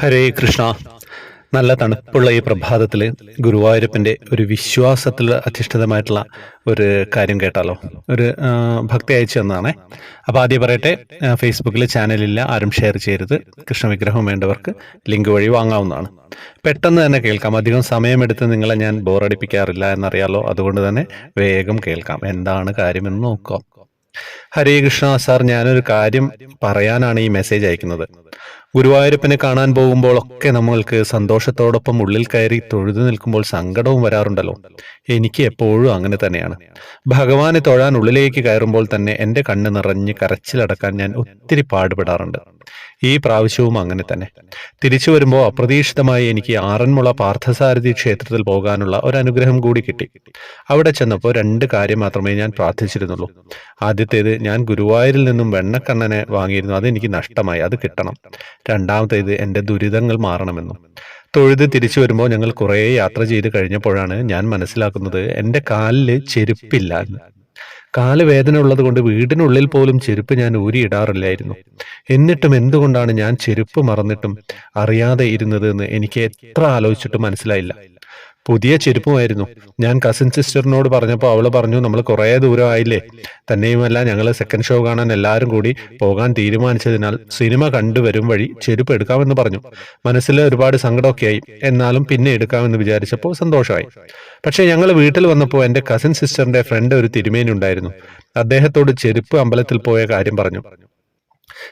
ഹരേ കൃഷ്ണ. നല്ല തണുപ്പുള്ള ഈ പ്രഭാതത്തിൽ ഗുരുവായൂരപ്പന്റെ ഒരു വിശ്വാസത്തിൽ അധിഷ്ഠിതമായിട്ടുള്ള ഒരു കാര്യം കേട്ടാലോ? ഒരു ഭക്തി അയച്ചു തന്നതാണേ. അപ്പോൾ ആദ്യം പറയട്ടെ ഫേസ്ബുക്കിൽ ചാനലില്ല ആരും ഷെയർ ചെയ്യരുത്. കൃഷ്ണവിഗ്രഹം വേണ്ടവർക്ക് ലിങ്ക് വഴി വാങ്ങാവുന്നതാണ്. പെട്ടെന്ന് തന്നെ കേൾക്കാം. അധികം സമയമെടുത്ത് നിങ്ങളെ ഞാൻ ബോറടിപ്പിക്കാറില്ല എന്നറിയാലോ. അതുകൊണ്ട് തന്നെ വേഗം കേൾക്കാം. എന്താണ് കാര്യമെന്ന് നോക്കാം. ഹരേ കൃഷ്ണ സാർ ഞാനൊരു കാര്യം പറയാനാണ് ഈ മെസ്സേജ് അയക്കുന്നത്. ഗുരുവായൂരപ്പനെ കാണാൻ പോകുമ്പോഴൊക്കെ നമ്മൾക്ക് സന്തോഷത്തോടൊപ്പം ഉള്ളിൽ കയറി തൊഴുതു നിൽക്കുമ്പോൾ സങ്കടവും വരാറുണ്ടല്ലോ. എനിക്ക് എപ്പോഴും അങ്ങനെ തന്നെയാണ്. ഭഗവാനെ തൊഴാൻ ഉള്ളിലേക്ക് കയറുമ്പോൾ തന്നെ എന്റെ കണ്ണ് നിറഞ്ഞ് കരച്ചിലടക്കാൻ ഞാൻ ഒത്തിരി പാടുപെടാറുണ്ട്. ഈ പ്രാവശ്യവും അങ്ങനെ തന്നെ. തിരിച്ചു വരുമ്പോൾ അപ്രതീക്ഷിതമായി എനിക്ക് ആറന്മുള പാർത്ഥസാരഥി ക്ഷേത്രത്തിൽ പോകാനുള്ള ഒരു അനുഗ്രഹം കൂടി കിട്ടി. അവിടെ ചെന്നപ്പോൾ രണ്ട് കാര്യം മാത്രമേ ഞാൻ പ്രാർത്ഥിച്ചിരുന്നുള്ളൂ. ആദ്യത്തേത് ഞാൻ ഗുരുവായൂരിൽ നിന്നും വെണ്ണക്കണ്ണനെ വാങ്ങിയിരുന്നു. അത് എനിക്ക് നഷ്ടമായി. അത് കിട്ടണം. രണ്ടാമത്തേത് എന്റെ ദുരിതങ്ങൾ മാറണമെന്നും. തൊഴുത് തിരിച്ചു വരുമ്പോൾ ഞങ്ങൾ കുറേ യാത്ര ചെയ്ത് കഴിഞ്ഞപ്പോഴാണ് ഞാൻ മനസ്സിലാക്കുന്നത് എന്റെ കാലിൽ ചെരുപ്പില്ല എന്ന്. കാൽ വേദന ഉള്ളത് കൊണ്ട് വീടിനുള്ളിൽ പോലും ചെരുപ്പ് ഞാൻ ഊരിയിടാറില്ലായിരുന്നു. എന്നിട്ടും എന്തുകൊണ്ടാണ് ഞാൻ ചെരുപ്പ് മറന്നിട്ടും അറിയാതെ ഇരുന്നത് എന്ന് എനിക്ക് എത്ര ആലോചിച്ചിട്ടും മനസ്സിലായില്ല. പുതിയ ചെരുപ്പുമായിരുന്നു. ഞാൻ കസിൻ സിസ്റ്ററിനോട് പറഞ്ഞപ്പോൾ അവൾ പറഞ്ഞു നമ്മൾ കുറേ ദൂരമായില്ലേ തന്നെയുമല്ല ഞങ്ങൾ സെക്കൻഡ് ഷോ കാണാൻ എല്ലാവരും കൂടി പോകാൻ തീരുമാനിച്ചതിനാൽ സിനിമ കണ്ടുവരും വഴി ചെരുപ്പ് എടുക്കാമെന്ന് പറഞ്ഞു. മനസ്സിൽ ഒരുപാട് സങ്കടമൊക്കെയായി. എന്നാലും പിന്നെ എടുക്കാമെന്ന് വിചാരിച്ചപ്പോൾ സന്തോഷമായി. പക്ഷേ ഞങ്ങൾ വീട്ടിൽ വന്നപ്പോൾ എന്റെ കസിൻ സിസ്റ്ററിന്റെ ഫ്രണ്ട് ഒരു തിരുമേനി ഉണ്ടായിരുന്നു. അദ്ദേഹത്തോട് ചെരുപ്പ് അമ്പലത്തിൽ പോയ കാര്യം പറഞ്ഞു.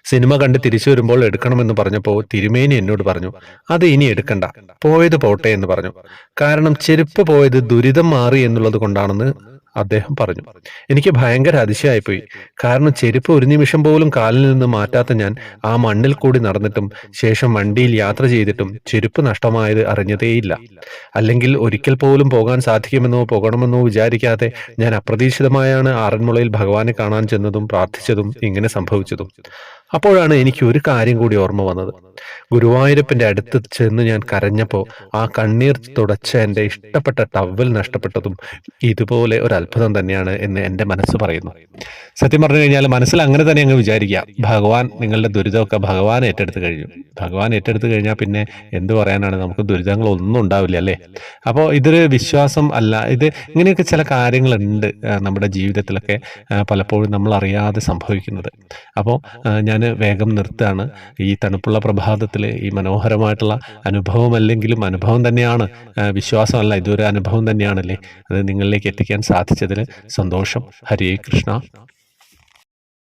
സിനിമ കണ്ട് തിരിച്ചു വരുമ്പോൾ എടുക്കണമെന്ന് പറഞ്ഞപ്പോൾ തിരുമേനി എന്നോട് പറഞ്ഞു അത് ഇനി എടുക്കണ്ട. പോയത് പോട്ടെ എന്ന് പറഞ്ഞു. കാരണം ചെരുപ്പ് പോയത് ദുരിതം മാറി എന്നുള്ളത് കൊണ്ടാണെന്ന് അദ്ദേഹം പറഞ്ഞു. എനിക്ക് ഭയങ്കര അതിശയായിപ്പോയി. കാരണം ചെരുപ്പ് ഒരു നിമിഷം പോലും കാലിൽ നിന്ന് മാറ്റാത്ത ഞാൻ ആ മണ്ണിൽ കൂടി നടന്നിട്ടും ശേഷം വണ്ടിയിൽ യാത്ര ചെയ്തിട്ടും ചെരുപ്പ് നഷ്ടമായത് അറിഞ്ഞതേയില്ല. അല്ലെങ്കിൽ ഒരിക്കൽ പോലും പോകാൻ സാധിക്കുമെന്നോ പോകണമെന്നോ വിചാരിക്കാതെ ഞാൻ അപ്രതീക്ഷിതമായാണ് ആറന്മുളയിൽ ഭഗവാനെ കാണാൻ ചെന്നതും പ്രാർത്ഥിച്ചതും ഇങ്ങനെ സംഭവിച്ചതും. അപ്പോഴാണ് എനിക്ക് ഒരു കാര്യം കൂടി ഓർമ്മ വന്നത്. ഗുരുവായൂരപ്പന്റെ അടുത്ത് ചെന്ന് ഞാൻ കരഞ്ഞപ്പോൾ ആ കണ്ണീർ തുടച്ച എന്റെ ഇഷ്ടപ്പെട്ട ടവൽ നഷ്ടപ്പെട്ടതും ഇതുപോലെ ഒരു അത്ഭുതം തന്നെയാണ് എന്ന് എന്റെ മനസ്സ് പറയുന്നു. സത്യം പറഞ്ഞു കഴിഞ്ഞാൽ മനസ്സിൽ അങ്ങനെ തന്നെ അങ്ങ് വിചാരിക്കുക. ഭഗവാൻ നിങ്ങളുടെ ദുരിതമൊക്കെ ഭഗവാൻ ഏറ്റെടുത്ത് കഴിഞ്ഞു. ഭഗവാൻ ഏറ്റെടുത്ത് കഴിഞ്ഞാൽ പിന്നെ എന്ത് പറയാനാണ്? നമുക്ക് ദുരിതങ്ങൾ ഒന്നും ഉണ്ടാവില്ല അല്ലേ? അപ്പോൾ ഇതൊരു വിശ്വാസം അല്ല. ഇത് ഇങ്ങനെയൊക്കെ ചില കാര്യങ്ങളുണ്ട് നമ്മുടെ ജീവിതത്തിലൊക്കെ പലപ്പോഴും നമ്മൾ അറിയാതെ സംഭവിക്കുന്നത്. അപ്പോൾ ഞാൻ വേഗം നിർത്തുകയാണ്. ഈ തണുപ്പുള്ള പ്രഭാതത്തിൽ ഈ മനോഹരമായിട്ടുള്ള അനുഭവം അല്ലെങ്കിലും അനുഭവം തന്നെയാണ്. വിശ്വാസമല്ല ഇതൊരു അനുഭവം തന്നെയാണല്ലേ? അത് നിങ്ങളിലേക്ക് എത്തിക്കാൻ സാധിച്ചതിൽ സന്തോഷം. ഹരേ കൃഷ്ണ.